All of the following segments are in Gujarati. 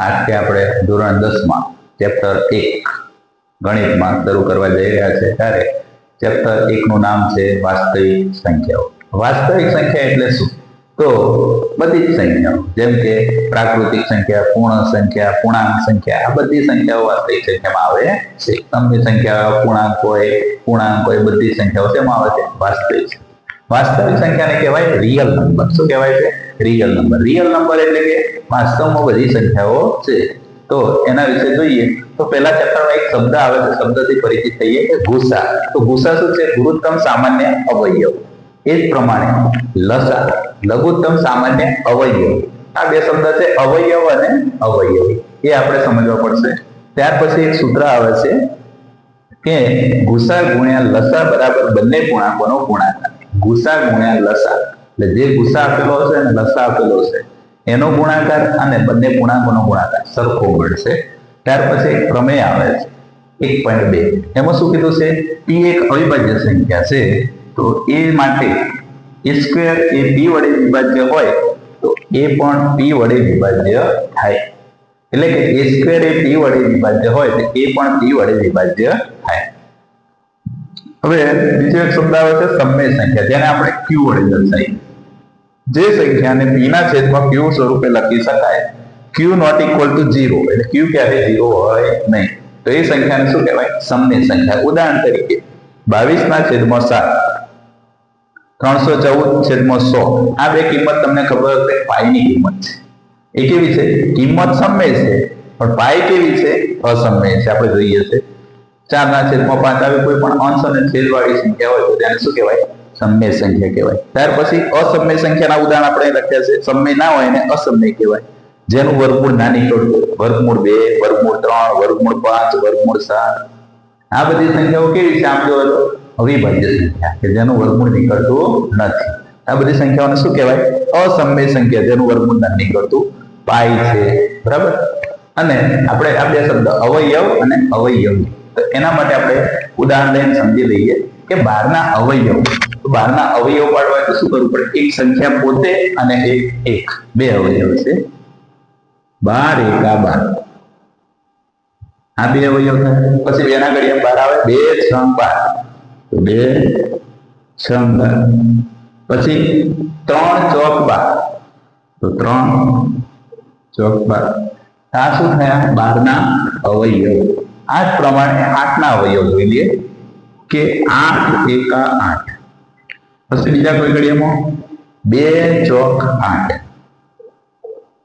આજથી આપણે ધોરણ દસમાં ચેપ્ટર એક ગણિતમાં શરૂ કરવા જઈ રહ્યા છે ત્યારે ચેપ્ટર એકનું નામ છે વાસ્તવિક સંખ્યાઓ. વાસ્તવિક સંખ્યા એટલે શું? તો બધી જ સંખ્યાઓ, જેમ કે પ્રાકૃતિક સંખ્યા, પૂર્ણ સંખ્યા, પૂર્ણાંક સંખ્યા, આ બધી સંખ્યાઓ વાસ્તવિક સંખ્યામાં આવે છે. તમને સંખ્યા, પૂર્ણાંક હોય પૂર્ણાંક હોય, બધી સંખ્યાઓ તેમાં આવે છે? વાસ્તવિક વાસ્તવિક સંખ્યાને કહેવાય રિયલ નંબર શું કહેવાય છે? રિયલ નંબર રિયલ નંબર એટલે કે વાસ્તવમાં બધી સંખ્યાઓ છે. તો એના વિશે જોઈએ. તો પહેલા ચેપ્ટરમાં એક શબ્દ આવે છે. શબ્દથી પરિચિત થઈએ કે ગુસા તો ગુસા શું છે? ગુરુત્તમ સામાન્ય અવયવ. એ જ પ્રમાણે લસા. લઘુત્તમ સામાન્ય અવયવ. આ બે શબ્દ છે અવયવ અને અવયવ. એ આપણે સમજવા પડશે. ત્યાર પછી એક સૂત્ર આવે છે કે ગુસા ગુણ્યા લસા બરાબર બંને પૂર્ણાંકોનો ગુણાકાર. ગુસા ગુણ્યા લસા. એટલે જે ગુસા આપેલો હશે અને લસા આપેલો હશે, એનો ગુણાકાર અને બંને ગુણાકોનો ગુણાકાર સરખો મળશે. ત્યાર પછી એક પ્રમેય આવે છે, એક પોઈન્ટ બે. એમાં શું કીધું છે? પી એક અવિભાજ્ય સંખ્યા છે, તો એ માટે એ સ્ક્વેર એ પી વડે વિભાજ્ય હોય, તો એ પણ પી વડે વિભાજ્ય થાય. એટલે કે એ સ્ક્વેર એ પી વડે વિભાજ્ય હોય, તો એ પણ પી વડે વિભાજ્ય હવે બીજો એક શબ્દ આવે છે સમય સંખ્યા. જેને આપણે ક્યુ વડે દર્શાવીએ જે સંખ્યાને p ના છેદમાં ક્યુ સ્વરૂપે લખી શકાય. Q not equal to zero એટલે ક્યુ ક્યારે ઝીરો હોય? નહીં. તો એ સંખ્યાને શું કહેવાય? સમય સંખ્યા. ઉદાહરણ તરીકે 22 ના છેદમાં 7 314 છેદમાં સો. આ બે કિંમત તમને ખબર હશે પાઈ ની કિંમત છે. એ કેવી છે? કિંમત સમય છે. પણ પાઈ કેવી છે? અસમય છે. આપણે જોઈએ છે. ચાર ના છેદમાં પાંચ આવી, કોઈ પણ અંશ અને છેદવાળી સંખ્યા હોય તો તેને શું કહેવાય? સમય સંખ્યા કહેવાય. ત્યાર પછી અસમય સંખ્યાના ઉદાહરણ આપણે લખ્યા છે. સમય ના હોય એને અસમય કહેવાય. જેનું વર્ગમૂળ નાની વર્ગમૂળ બે, વર્ગમૂળ ત્રણ, વર્ગમૂળ પાંચ, વર્ગમૂળ સાત. આ બધી સંખ્યાઓ કેવી છે આમ જોવો અવિભાજ્ય સંખ્યા, કે જેનું વર્ગમૂળ નીકળતું નથી. આ બધી સંખ્યાઓને શું કહેવાય? અસમય સંખ્યા, જેનું વર્ગમૂળ નથી નીકળતું પાય છે. બરાબર? અને આપણે આ બે શબ્દ અવયવ અને અવયવી. તો એના માટે આપણે ઉદાહરણ લઈને સમજી લઈએ કે બહારના અવયવ બહારના અવયવ પાડવા તો શું કરવું પડે? એક સંખ્યા પોતે અને એક એક. બે અવયવ છે. બાર એકા બાર. આ બે અવયવ થાય. પછી બેના ઘડિયા બાર આવે. બે છ બાર. બે છ બાર. પછી ત્રણ ચોક બાર. તો ત્રણ ચોક બાર. આ શું થયા? બારના અવયવ. આ જ પ્રમાણે આઠના અવયવ જોઈ લઈએ કે આઠ, એકા, આઠ. પછી બીજા કોઈ ઘડિયામાં બે, ચોક, આઠ.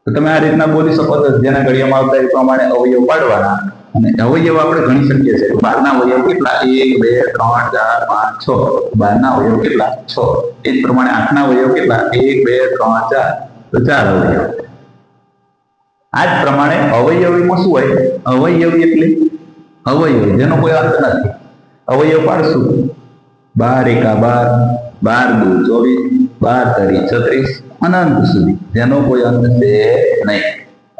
તો તમે આ રીતના બોલી શકો છો, જેના ઘડિયામાં આવતા એ પ્રમાણે અવયવ પાડવાના. અને અવયવ આપણે ગણી શકીએ છીએ. બારના અવયવ કેટલા? એક, બે, ત્રણ, ચાર, પાંચ, છ. બારના અવયવ કેટલા? છ. એ જ પ્રમાણે આઠના અવયવ કેટલા? એક, બે, ત્રણ, ચાર. તો ચાર અવયવ. આ જ પ્રમાણે અવયવીમાં શું હોય? અવયવી એટલે અવયવ, જેનો કોઈ અંત નથી. અવયવ પાડશું. બાર એકા બાર બાર દુ ચોવીસ, બાર તરી છત્રીસ, અનંત સુધી. જેનો કોઈ અંત છે નહીં.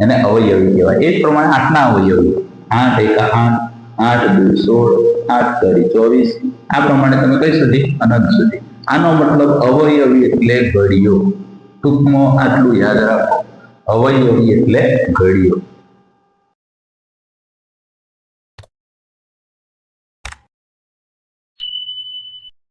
એને અવયવી કહેવાય. એ જ પ્રમાણે આઠના અવયવી. આઠ એકા આઠ આઠ દુ સોળ, આઠ તરી ચોવીસ. આ પ્રમાણે તમે કઈ સુધી? અનંત સુધી. આનો મતલબ અવયવી એટલે ઘડીઓ ટૂંકમાં આટલું યાદ રાખો. અવયવી એટલે ઘડીઓ